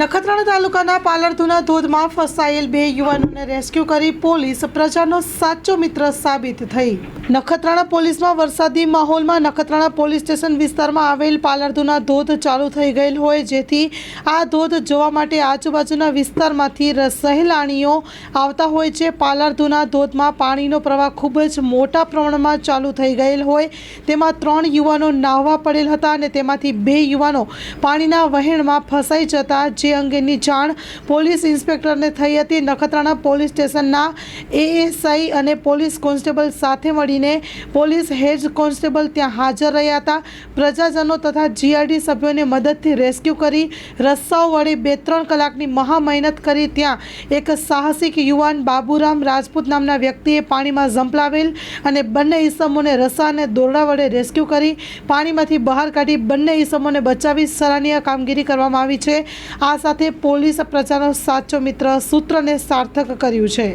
નખત્રાણા તાલુકાના પાલરધુના ધોધમાં ફસાયેલ બે યુવાનોને રેસ્ક્યુ કરી પોલીસ પ્રજાનો સાચો મિત્ર સાબિત થઈ. નખત્રાણા પોલીસમાં વરસાદી માહોલમાં નખત્રાણા પોલીસ સ્ટેશન વિસ્તારમાં આવેલ પાલરધુના ધોધ ચાલુ થઈ ગયેલ હોય જેથી આ ધોધ જોવા માટે આજુબાજુના વિસ્તારમાંથી સહેલાણીઓ આવતા હોય છે. પાલરધુના ધોધમાં પાણીનો પ્રવાહ ખૂબ જ મોટા પ્રમાણમાં ચાલુ થઈ ગયેલ હોય. તેમાં ત્રણ યુવાનો નાહવા પડેલ હતા અને તેમાંથી બે યુવાનો પાણીના વહેણમાં ફસાઈ જતા જે અંગેની જાણ પોલીસ ઇન્સ્પેક્ટરને થઈ હતી. નખત્રાણા પોલીસ સ્ટેશનના એએસઆઈ અને પોલીસ કોન્સ્ટેબલ સાથે મળીને પોલીસ હેડ કોન્સ્ટેબલ ત્યાં હાજર રહ્યા હતા. પ્રજાજનો તથા જીઆરડી સભ્યોને મદદથી રેસ્ક્યુ કરી રસ્તાઓ વડે બે ત્રણ કલાકની મહા મહેનત કરી ત્યાં એક સાહસિક યુવાન બાબુરામ રાજપૂત નામના વ્યક્તિએ પાણીમાં ઝંપલાવેલ અને બંને ઈસમોને રસા અને દોરડા વડે રેસ્ક્યુ કરી પાણીમાંથી બહાર કાઢી બંને ઈસમોને બચાવી સરાહનીય કામગીરી કરવામાં આવી છે. આ સાથે પોલીસ પ્રજાનો સાચો મિત્ર સૂત્રને સાર્થક કર્યું છે.